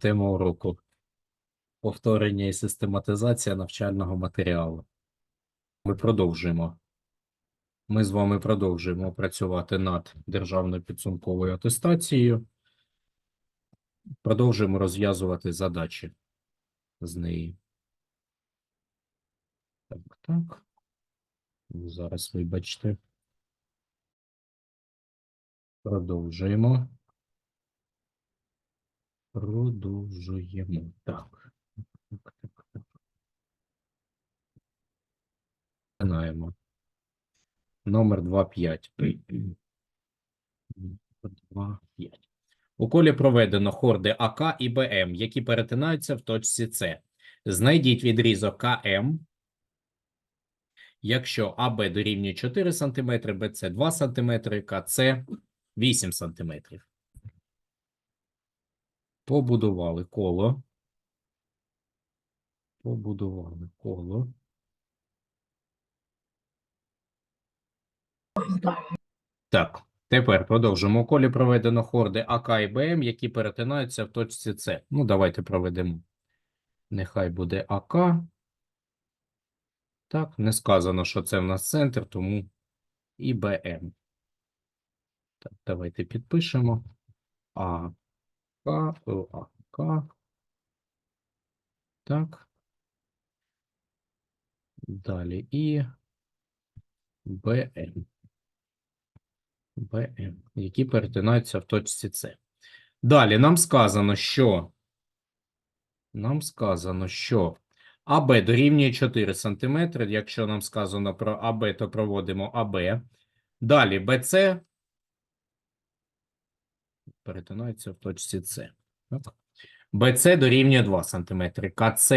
Тема уроку повторення і систематизація навчального матеріалу. Ми продовжуємо. Ми з вами продовжуємо працювати над державною підсумковою атестацією. Продовжуємо розв'язувати задачі з неї. Так, так. Зараз вибачте. Продовжуємо. Продовжуємо. Так. Починаємо. Номер 25. 25. У колі проведено хорди АК і БМ, які перетинаються в точці С. Знайдіть відрізок КМ, якщо АБ дорівнює 4 см, БЦ 2 см, КЦ 8 см. Побудували коло. Побудували коло. Так, тепер продовжимо. У колі проведено хорди АК і БМ, які перетинаються в точці С. Ну, давайте проведемо. Нехай буде АК. Так, не сказано, що це в нас центр, тому і БМ. Так, давайте підпишемо. АК, о, АК. Так. Далі і БМ. БМ, які перетинаються в точці С. Далі нам сказано, що нам сказано, що АБ дорівнює 4 см. Якщо нам сказано про АБ, то проводимо АБ. Далі БЦ перетинаються в точці С. Так. БЦ дорівнює 2 см. КЦ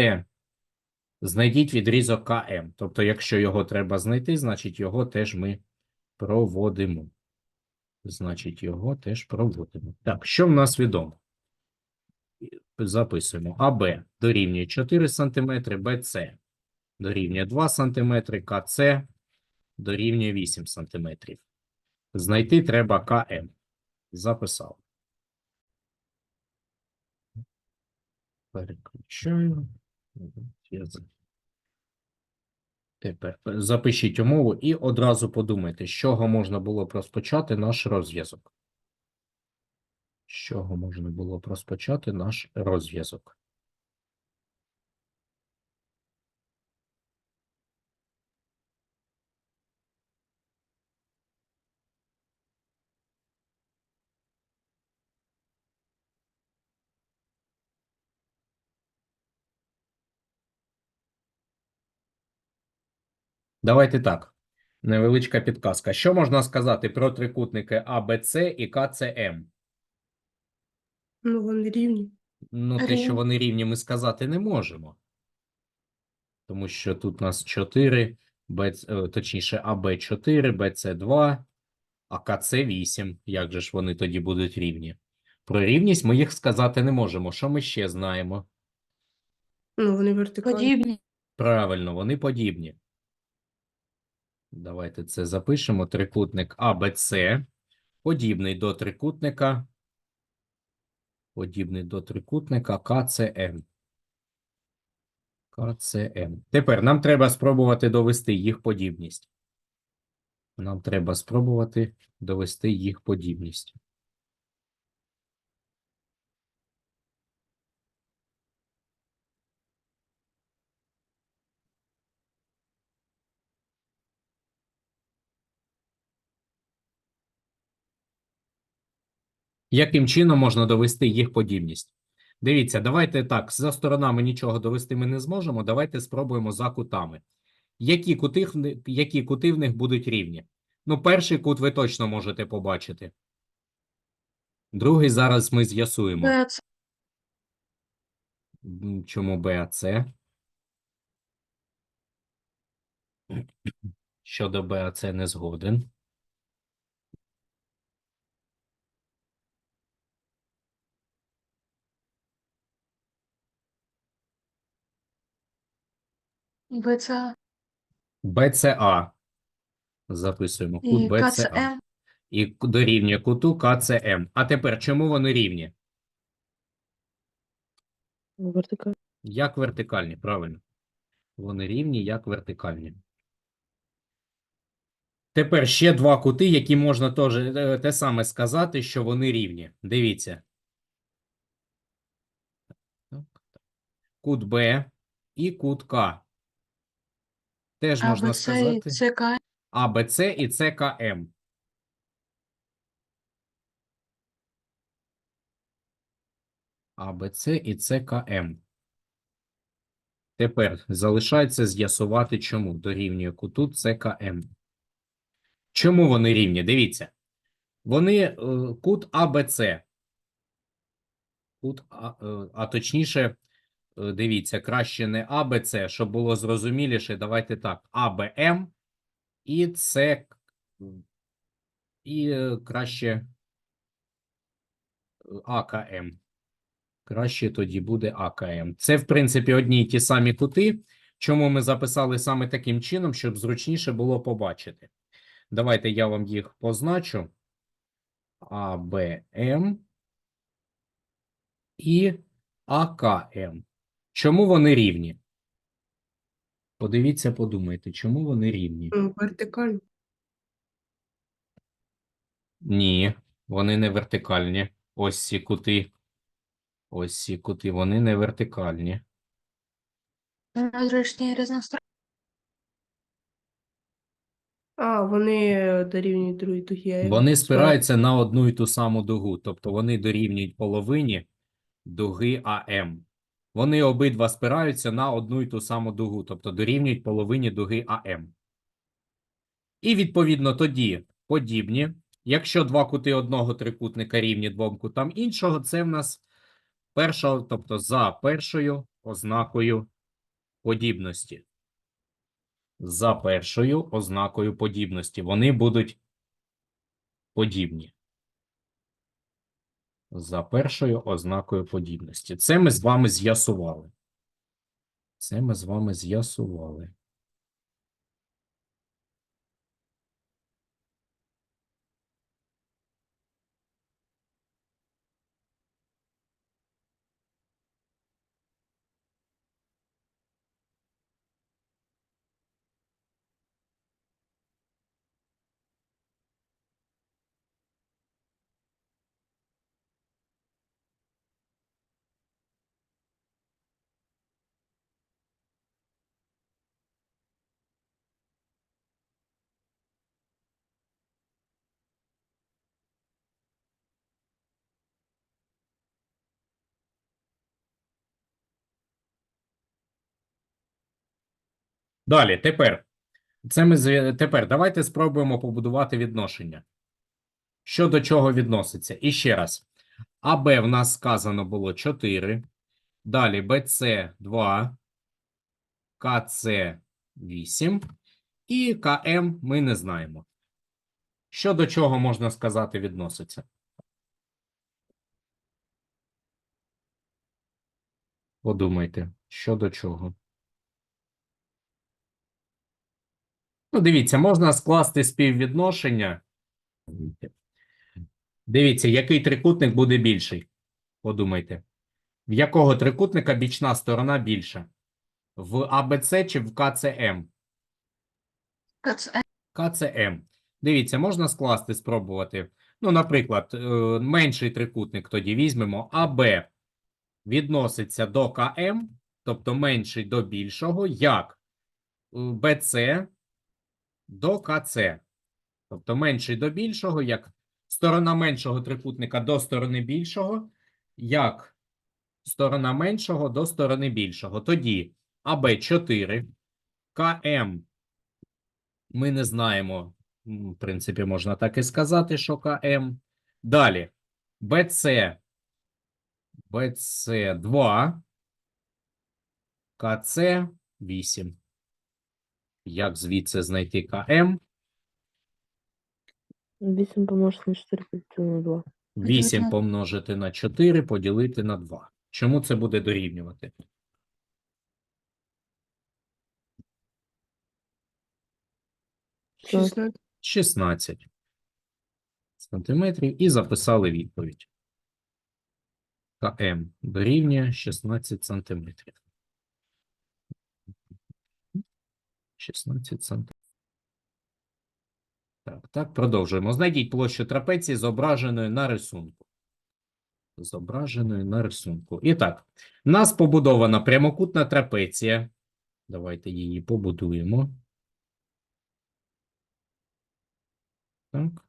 знайдіть відрізок КМ. Тобто, якщо його треба знайти, значить його теж ми проводимо. Значить, його теж проводимо. Так, що в нас відомо? Записуємо. АБ дорівнює 4 см, БЦ дорівнює 2 см, КЦ дорівнює 8 см. Знайти треба КМ. Записав. Переключаю. Тепер запишіть умову і одразу подумайте, з чого можна було б розпочати наш розв'язок. З чого можна було б розпочати наш розв'язок? Давайте так. Невеличка підказка. Що можна сказати про трикутники АБЦ і КЦМ? Ну, вони рівні. Ну, те, що вони рівні, ми сказати не можемо. Тому що тут у нас 4, БЦ, е, точніше, АБ 4, БЦ 2, а КЦ 8. Як же ж вони тоді будуть рівні? Про рівність ми їх сказати не можемо. Що ми ще знаємо? Ну, вони вертикальні. Подібні. Правильно, вони подібні. Давайте це запишемо. Трикутник АБЦ подібний до трикутника подібний до трикутника КЦМ. КЦМ. Тепер нам треба спробувати довести їх подібність. Нам треба спробувати довести їх подібність. Яким чином можна довести їх подібність? Дивіться, давайте так, за сторонами нічого довести ми не зможемо. Давайте спробуємо за кутами. Які кути, які кути в них будуть рівні? Ну, перший кут ви точно можете побачити. Другий зараз ми з'ясуємо. Чому БАЦ? Щодо БАЦ не згоден. БЦ. БЦА. Записуємо кут І БЦА. КЦМ. І дорівнює куту КЦМ. А тепер чому вони рівні? Вертикаль. Як вертикальні, правильно. Вони рівні, як вертикальні. Тепер ще два кути, які можна теж е, те саме сказати, що вони рівні. Дивіться. Кут Б і кут К. Теж можна АБЦ сказати. і ЦК. АБЦ і ЦКМ. АБЦ і ЦКМ. Тепер залишається з'ясувати, чому дорівнює куту ЦКМ. Чому вони рівні? Дивіться. Вони е, кут АБЦ. Кут, а, е, а точніше, е, дивіться, краще не АБЦ, щоб було зрозуміліше. Давайте так. АБМ і це і е, краще е, АКМ. Краще тоді буде АКМ. Це, в принципі, одні й ті самі кути. Чому ми записали саме таким чином, щоб зручніше було побачити. Давайте я вам їх позначу. АБМ і АКМ. Чому вони рівні? Подивіться, подумайте, чому вони рівні? Ну, вертикально. Ні, вони не вертикальні. Ось ці кути. Ось ці кути, вони не вертикальні. Внутрішній різнострой. А, вони е, дорівнюють другій дугі. Вони спираються на одну і ту саму дугу, тобто вони дорівнюють половині дуги АМ. Вони обидва спираються на одну і ту саму дугу, тобто дорівнюють половині дуги АМ. І відповідно тоді подібні. Якщо два кути одного трикутника рівні двом кутам іншого, це в нас перша, тобто за першою ознакою подібності. За першою ознакою подібності. Вони будуть подібні. За першою ознакою подібності. Це ми з вами з'ясували. Це ми з вами з'ясували. Далі, тепер. Це ми тепер давайте спробуємо побудувати відношення. Що до чого відноситься? І ще раз. АБ в нас сказано було 4. Далі БЦ 2. КЦ 8. І КМ ми не знаємо. Що до чого можна сказати відноситься? Подумайте, що до чого. Ну, дивіться, можна скласти співвідношення. Дивіться, який трикутник буде більший. Подумайте. В якого трикутника бічна сторона більша? В АБЦ чи в КЦМ? КЦ. КЦМ. Дивіться, можна скласти, спробувати. Ну, наприклад, е, менший трикутник тоді візьмемо. АБ відноситься до КМ, тобто менший до більшого, як е, БЦ до КЦ. Тобто менший до більшого, як сторона меншого трикутника до сторони більшого, як сторона меншого до сторони більшого. Тоді АБ 4, КМ ми не знаємо. В принципі, можна так і сказати, що КМ. Далі. БЦ. БЦ 2. КЦ 8. Як звідси знайти КМ? 8 помножити на 4 поділити на 2. 8 помножити на 4 поділити на 2. Чому це буде дорівнювати? 16. 16 сантиметрів і записали відповідь. КМ дорівнює 16 сантиметрів. 16 сантиметрів. Так, так, продовжуємо. Знайдіть площу трапеції, зображеної на рисунку. Зображеної на рисунку. І так, у нас побудована прямокутна трапеція. Давайте її побудуємо. Так.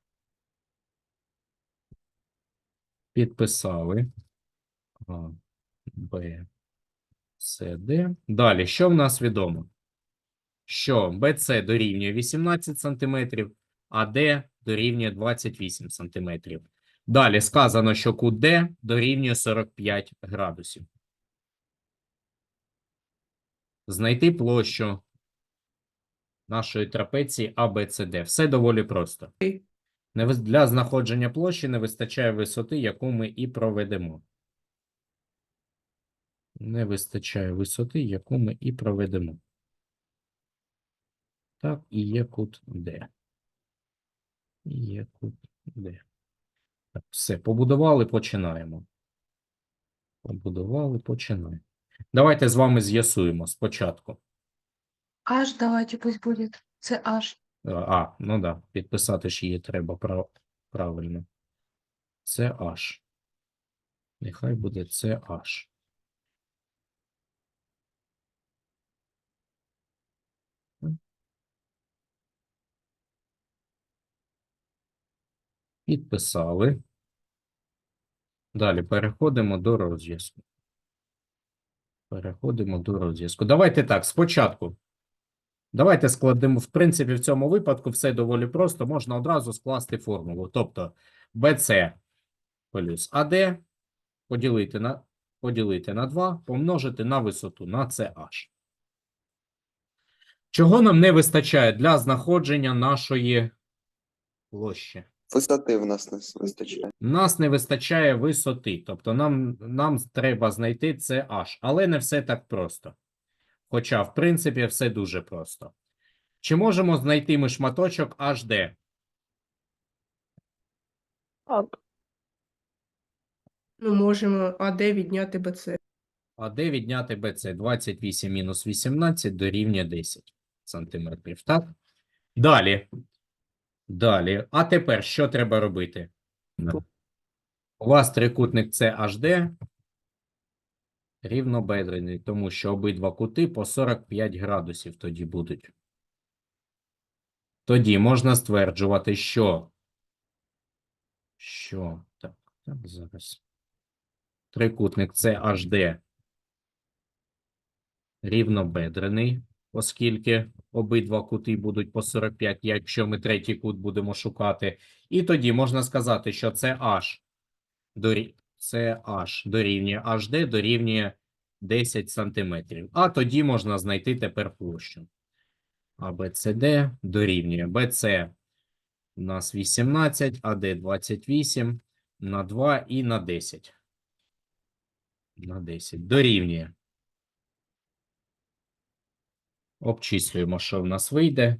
Підписали. А, Б, С, Д. Далі, що в нас відомо? Що BC дорівнює 18 см, а D дорівнює 28 см. Далі сказано, що кут дорівнює 45 градусів. Знайти площу нашої трапеції ABCD. Все доволі просто. Для знаходження площі не вистачає висоти, яку ми і проведемо. Не вистачає висоти, яку ми і проведемо. Так, і є кут D. І є кут D. Так, все, побудували, починаємо. Побудували, починаємо. Давайте з вами з'ясуємо спочатку. Аж давайте пусть будет. Це аж. А, А, ну да, підписати ж її треба прав... правильно. Це H. Нехай буде це H. Підписали. Далі переходимо до розв'язку. Переходимо до розв'язку. Давайте так, спочатку. Давайте складемо, в принципі, в цьому випадку все доволі просто. Можна одразу скласти формулу. Тобто BC плюс AD поділити на, поділити на 2, помножити на висоту, на CH. Чого нам не вистачає для знаходження нашої площі? Висоти в нас не вистачає. Нас не вистачає висоти, тобто нам, нам треба знайти це H, але не все так просто. Хоча, в принципі, все дуже просто. Чи можемо знайти ми шматочок HD? Так. Ну, можемо АД відняти БЦ. А де відняти BC? 28 мінус 18 дорівнює 10 сантиметрів, так? Далі. Далі. А тепер що треба робити? У вас трикутник CHD рівнобедрений, тому що обидва кути по 45 градусів тоді будуть. Тоді можна стверджувати, що. Що? Так, так, зараз. Трикутник CHD рівнобедрений, оскільки обидва кути будуть по 45, якщо ми третій кут будемо шукати. І тоді можна сказати, що це H це H дорівнює HD дорівнює 10 сантиметрів. А тоді можна знайти тепер площу. А дорівнює BC у нас 18, AD 28 на 2 і на 10. На 10. Дорівнює. Обчислюємо, що в нас вийде.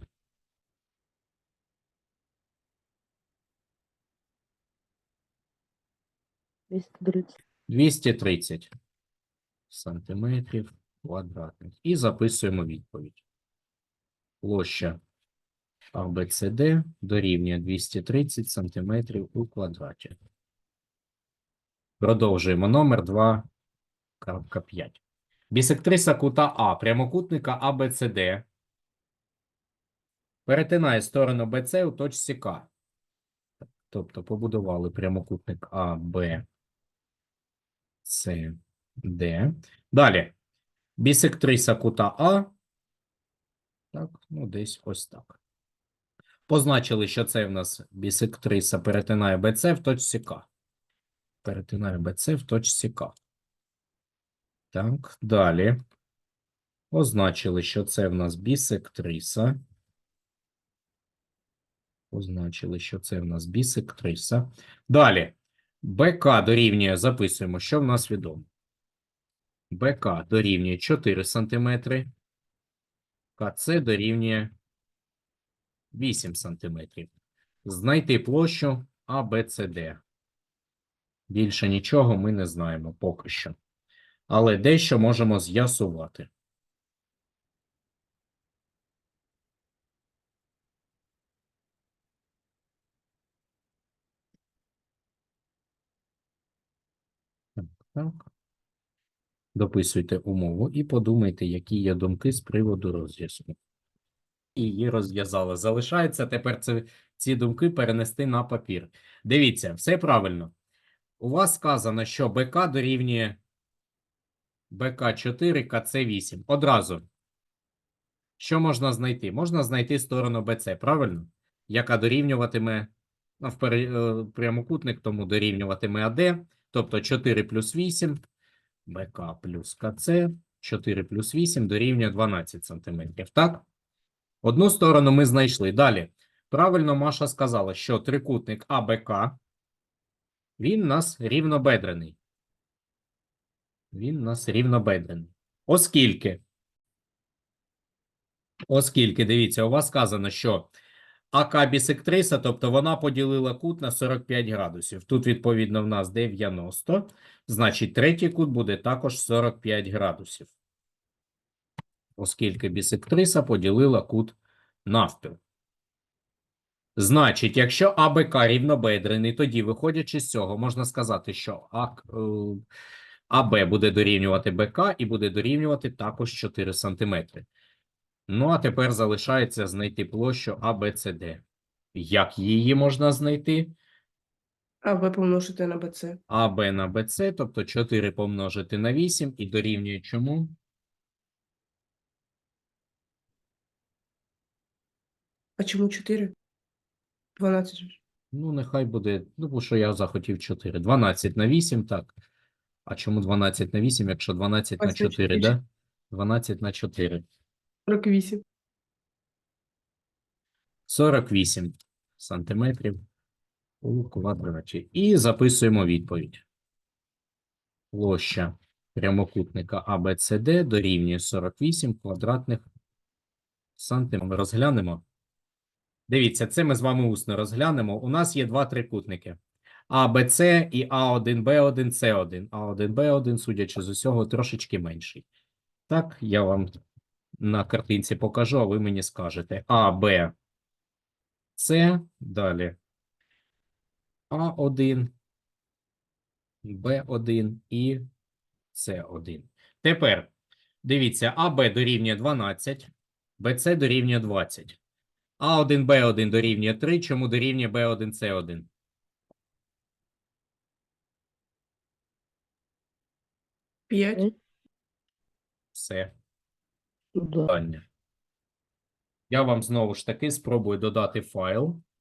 Тридцать. 230 сантиметрів квадратних. І записуємо відповідь. Площа ABCD дорівнює 230 сантиметрів у квадраті. Продовжуємо номер 2.5. Бісектриса кута А прямокутника ABCD перетинає сторону BC у точці К. Тобто побудували прямокутник А, Б, С, Д. Далі. Бісектриса кута А. Так, ну десь ось так. Позначили, що це в нас бісектриса перетинає БЦ в точці К. Перетинає БЦ в точці К. Так, далі. Позначили, що це в нас бісектриса. Позначили, що це в нас бісектриса. Далі. БК дорівнює, записуємо, що в нас відомо. БК дорівнює 4 см. КЦ дорівнює 8 см. Знайти площу АБЦД. Більше нічого ми не знаємо поки що. Але дещо можемо з'ясувати. Так. Дописуйте умову і подумайте, які є думки з приводу розв'язку. І її розв'язали. Залишається тепер це, ці думки перенести на папір. Дивіться, все правильно. У вас сказано, що БК дорівнює БК4, КЦ8. Одразу. Що можна знайти? Можна знайти сторону БЦ, правильно? Яка дорівнюватиме, ну, в е, прямокутник тому дорівнюватиме АД, тобто 4 плюс 8, БК плюс КЦ, 4 плюс 8 дорівнює 12 сантиметрів, так? Одну сторону ми знайшли. Далі. Правильно Маша сказала, що трикутник АБК, він у нас рівнобедрений. Він у нас рівнобедрений. Оскільки, оскільки, дивіться, у вас сказано, що АК бісектриса, тобто вона поділила кут на 45 градусів. Тут, відповідно, в нас 90, значить, третій кут буде також 45 градусів. Оскільки бісектриса поділила кут навпіл. Значить, якщо АБК рівнобедрений, тоді, виходячи з цього, можна сказати, що АК, е, АБ буде дорівнювати БК і буде дорівнювати також 4 см. Ну, а тепер залишається знайти площу АБЦД. Як її можна знайти? А ви помножите на БЦ. АБ на БЦ, тобто 4 помножити на 8 і дорівнює чому? А чому 4? 12 Ну, нехай буде, ну, бо що я захотів 4. 12 на 8, так. А чому 12 на 8, якщо 12 на 4, 24. да? 12 на 4. 48. 48 сантиметрів у квадраті. І записуємо відповідь. Площа прямокутника ABCD дорівнює 48 квадратних сантиметрів. Розглянемо. Дивіться, це ми з вами усно розглянемо. У нас є два трикутники. АБЦ і А1Б1, С1. А1Б1, судячи з усього, трошечки менший. Так, я вам на картинці покажу, а ви мені скажете. АБ С, далі А1, Б1 і С1. Тепер дивіться, АБ дорівнює 12, БЦ дорівнює 20. А1, Б1 дорівнює 3, чому дорівнює Б1, С1? П'ять. Все. Да. питання. Я вам знову ж таки спробую додати файл.